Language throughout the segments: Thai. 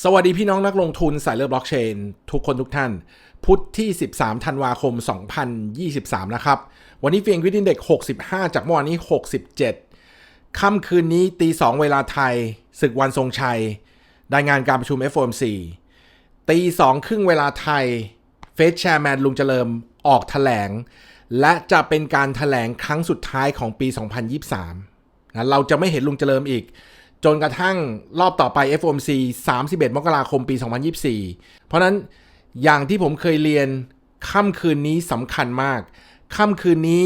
สวัสดีพี่น้องนักลงทุนสายเลือดบล็อกเชน ทุกคนทุกท่าน พุธที่ 13 ธันวาคม 2023 นะครับ วันนี้เฟียงวิดินเด็ก 65 จากเมื่อวานนี้ 67 ค่ำคืนนี้ตี 2 เวลาไทย ศึกวันทรงชัยได้งานการประชุม FOMC ตี 2 ครึ่งเวลาไทย เฟสแชร์แมนลุงเจริญออกแถลง และจะเป็นการถแถลงครั้งสุดท้ายของปี 2023นะเราจะไม่เห็นลุงเจริญอีก จนกระทั่งรอบต่อไป FOMC 31 มกราคมปี 2024 เพราะนั้นอย่างที่ผมเคยเรียนค่ำคืนนี้สำคัญมาก ค่ำคืนนี้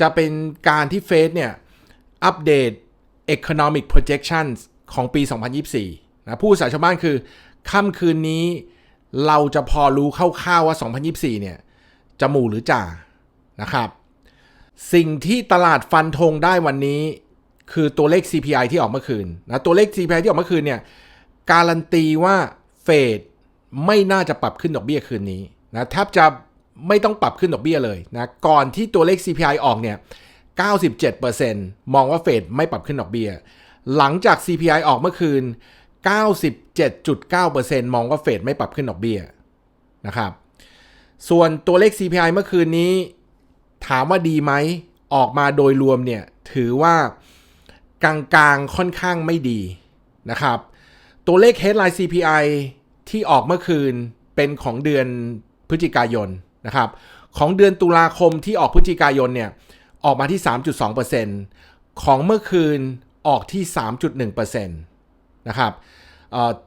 จะเป็นการที่เฟสเนี่ยอัปเดต economic projections ของปี 2024 นะผู้ภาษาชาวบ้านคือค่ำคืนนี้เราจะพอรู้คร่าวๆว่า 2024 เนี่ยจะหมู่หรือจ่านะครับ สิ่งที่ตลาดฟันธงได้วันนี้ คือตัวเลข CPI ที่ออกเมื่อคืนนะตัวเลข CPI ที่ออกเมื่อคืนเนี่ยการันตีว่าเฟดไม่น่าจะปรับขึ้นดอกเบี้ยคืนนี้นะแทบจะไม่ต้องปรับขึ้นดอกเบี้ยเลยนะก่อนที่ตัวเลข CPI ออกเนี่ย 97%มองว่าเฟดไม่ปรับขึ้นดอกเบี้ย หลังจาก CPI ออกเมื่อคืน 97.9%มองว่าเฟดไม่ปรับขึ้นดอกเบี้ยนะครับ ส่วนตัวเลข CPI เมื่อคืนนี้ ถามว่าดีไหม ออกมาโดยรวมเนี่ย ถือว่า กลางๆค่อนข้างไม่ดีนะครับ ตัวเลข headline CPI ที่ออกเมื่อคืนเป็นของเดือนพฤศจิกายนนะครับ ของเดือนตุลาคมที่ออกพฤศจิกายนเนี่ยออกมาที่ 3.2%ของเมื่อคืนออกที่ 3.1%นะครับ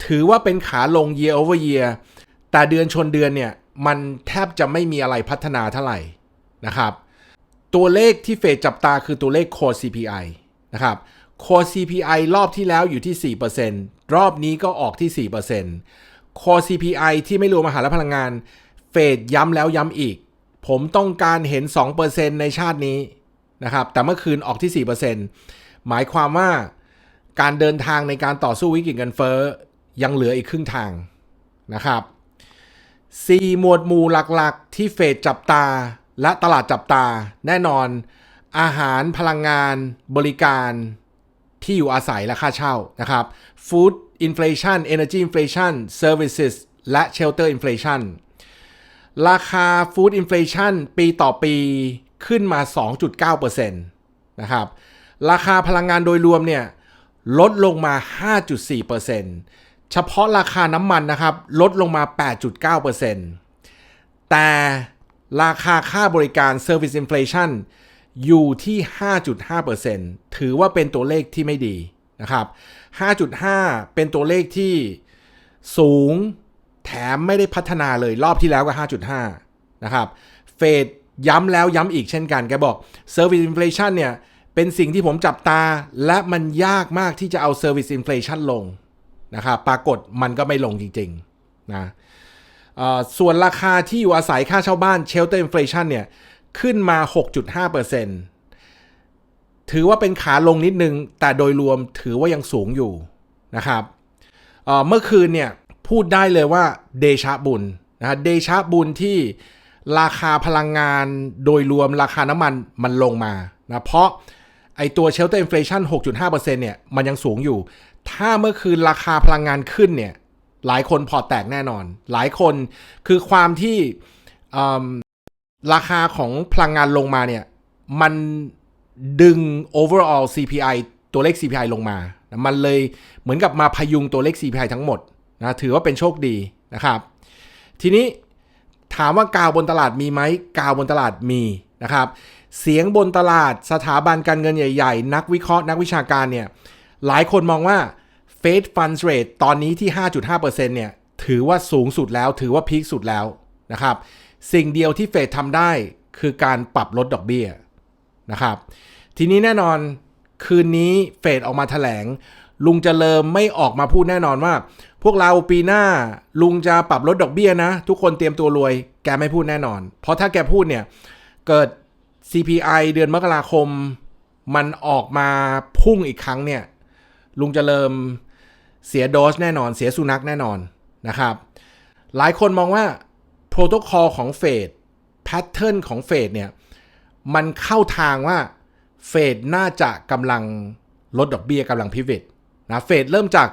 ถือว่าเป็นขาลง year over year แต่เดือนชนเดือนเนี่ยมันแทบจะไม่มีอะไรพัฒนาเท่าไหร่นะครับ ตัวเลขที่เฟดจับตาคือตัวเลข core CPI นะครับ core CPI รอบที่แล้วอยู่ที่ 4%รอบนี้ก็ออกที่4% core CPI ที่ไม่รวมอาหารและพลังงาน เฟดย้ำแล้วย้ำอีก ผมต้องการเห็น 2%ในชาตินี้นะครับ แต่เมื่อคืนออกที่ 4%หมายความว่าการเดินทางในการต่อสู้วิกฤตเงินเฟ้อยังเหลืออีกครึ่งทางนะครับ 4 หมวดหมู่หลักๆ ที่เฟดจับตาและตลาดจับตาแน่นอน อาหารพลังงาน บริการ ที่อยู่อาศัยและค่าเช่านะครับ Food Inflation Energy Inflation Services และ Shelter Inflation ราคา Food Inflation ปีต่อปีขึ้นมา 2.9%นะครับราคาพลังงานโดยรวมเนี่ยลดลงมา 5.4%เฉพาะราคาน้ำมันนะครับ ลดลงมา 8.9%แต่ราคาค่าบริการ Service Inflation อยู่ที่ 5.5%ถือว่าเป็นตัวเลขที่ไม่ดีนะครับ 5.5 เป็นตัวเลขที่สูงแถมไม่ได้พัฒนาเลยรอบที่แล้วก็ 5.5 นะครับเฟดย้ำแล้วย้ำอีกเช่นกัน แกบอก Service Inflation เนี่ย เป็นสิ่งที่ผมจับตา และมันยากมากที่จะเอา Service Inflation ลงนะครับปรากฏมันก็ไม่ลงจริงๆนะส่วนราคาที่อยู่อาศัยค่าเช่าบ้าน Shelter Inflation เนี่ย ขึ้นมา 6.5%ถือว่าเป็นขาลงนิดนึง แต่โดยรวมถือว่ายังสูงอยู่นะครับเเมื่อคืนเนี่ยพูดได้เลยว่าเดชะบุญนะฮะเดชะบุญที่ราคาพลังงานโดยรวมราคาน้ำมันมันลงมานะเพราะไอตัว Shelter Inflation 6.5%เนี่ยมันยังสูงอยู่ ถ้าเมื่อคืนราคาพลังงานขึ้นเนี่ยหลายคนพอแตกแน่นอน หลายคนคือความที่ ราคาของพลังงานลงมาเนี่ย มันดึง overall CPI ตัวเลข CPI ลงมา มันเลยเหมือนกับมาพยุงตัวเลข CPI ทั้งหมดนะถือว่าเป็นโชคดีนะครับ ทีนี้ถามว่ากาวบนตลาดมีไหมกาวบนตลาดมีนะครับ เสียงบนตลาดสถาบันการเงินใหญ่ ๆ นักวิเคราะห์นักวิชาการเนี่ย หลายคนมองว่า Fed Funds Rate ตอนนี้ที่ 5.5%เนี่ย ถือว่าสูงสุดแล้ว ถือว่าพีคสุดแล้วนะครับ สิ่งเดียวที่เฟดทำได้คือการปรับลดดอกเบี้ยนะครับ ทีนี้แน่นอนคืนนี้เฟดออกมาแถลง ลุงจะเริมไม่ออกมาพูดแน่นอนว่า พวกเราปีหน้าลุงจะปรับลดดอกเบี้ยนะ ทุกคนเตรียมตัวรวย แกไม่พูดแน่นอน เพราะถ้าแกพูดเนี่ย เกิด CPI เดือนมกราคม มันออกมาพุ่งอีกครั้งเนี่ย ลุงจะเริมเสียโดสแน่นอน เสียสุนัขแน่นอนนะครับ หลายคนมองว่า โปรโตคอลของเฟดแพทเทิร์นของเฟดเนี่ย มันเข้าทางว่าเฟดน่าจะกำลังลดดอกเบี้ยกำลังพิเวตนะเฟดเริ่มจาก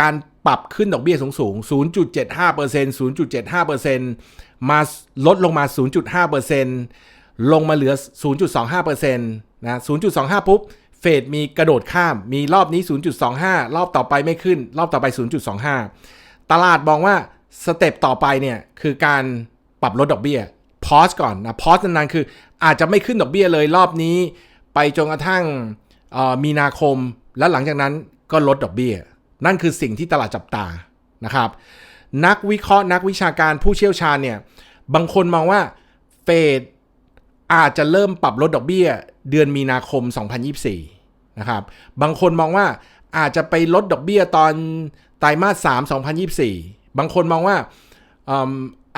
การปรับขึ้นดอกเบี้ยสูงสูง 0.75% 0.75%มาลดลงมา 0.5%ลงมาเหลือ 0.25%นะ 0.25 ปุ๊บ เฟดมีกระโดดข้าม มีรอบนี้ 0.25 รอบต่อไปไม่ขึ้น รอบต่อไป 0.25 ตลาดมองว่า สเต็ปต่อไปเนี่ยคือการปรับลดดอกเบี้ยพอสก่อนนะพอสนานๆคืออาจจะไม่ขึ้นดอกเบี้ยเลยรอบนี้ ไปจนกระทั่งมีนาคม แล้วหลังจากนั้นก็ลดดอกเบี้ย นั่นคือสิ่งที่ตลาดจับตานะครับ นักวิเคราะห์นักวิชาการผู้เชี่ยวชาญเนี่ยบางคนมองว่าเฟดอาจจะเริ่มปรับลดดอกเบี้ย เดือนมีนาคม 2024 นะครับ บางคนมองว่าอาจจะไปลดดอกเบี้ยตอนไตรมาส 3 2024 บางคนมองว่า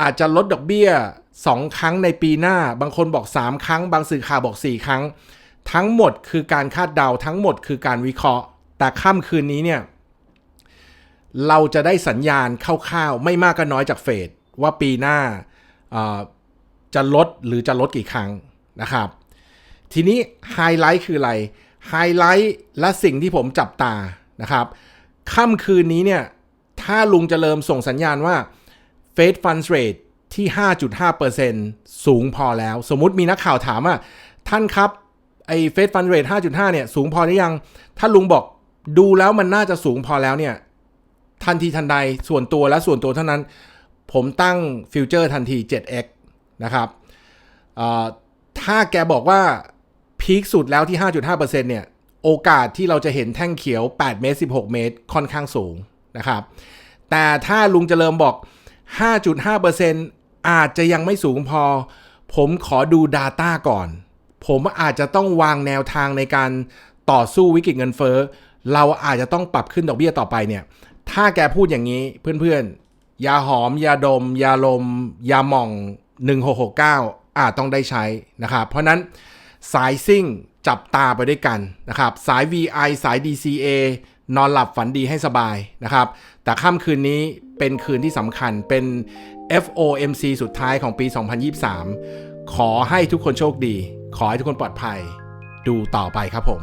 อาจจะลดดอกเบี้ย 2 ครั้งในปีหน้า บางคนบอก 3 ครั้ง บางสื่อข่าวบอก 4 ครั้ง ทั้งหมดคือการคาดเดาทั้งหมดคือการวิเคราะห์ แต่ค่ำคืนนี้เนี่ยเราจะได้สัญญาณคร่าวๆ ไม่มากก็น้อยจากเฟดว่าปีหน้าจะลดหรือจะลดกี่ครั้งนะครับ ทีนี้ไฮไลท์คืออะไรไฮไลท์และสิ่งที่ผมจับตานะครับค่ำคืนนี้เนี่ย ถ้าลุงจเจริญส่งสัญญาณว่า Fed Funds Rate ที่ 5.5%สูงพอแล้ว สมมติมีนักข่าวถามว่า ท่านครับ ไอ้ Fed Fund Rate 5.5 เนี่ย สูงพอหรือยัง ถ้าลุงบอกดูแล้วมันน่าจะสูงพอแล้วเนี่ย ทันทีทันใดส่วนตัวและส่วนตัวเท่านั้น ผมตั้งฟิวเจอร์ทันที 7x นะครับถ้าแกบอกว่าพีคสุดแล้วที่ 5.5%เนี่ย โอกาสที่เราจะเห็นแท่งเขียว 8 เมตร 16 เมตร ค่อนข้างสูง นะครับ แต่ถ้าลุงจเจริญบอก 5.5%อาจจะยังไม่สูงพอ ผมขอดู Data ก่อน ผมอาจจะต้องวางแนวทางในการต่อสู้วิกฤตเงินเฟ้อ เราอาจจะต้องปรับขึ้นดอกเบี้ยต่อไปเนี่ย ถ้าแกพูดอย่างนี้เพื่อนๆ ยาหอม ยาดม ยาลม ยาหม่อง 1669 อาจต้องได้ใช้นะครับ เพราะนั้นสายซิ่งจับตาไปด้วยกันนะครับ สาย VI สาย DCA นอนหลับฝันดีให้สบายนะครับ แต่ค่ำคืนนี้เป็นคืนที่สำคัญเป็น FOMC สุดท้ายของปี 2023 ขอให้ทุกคนโชคดี ขอให้ทุกคนปลอดภัย ดูต่อไปครับผม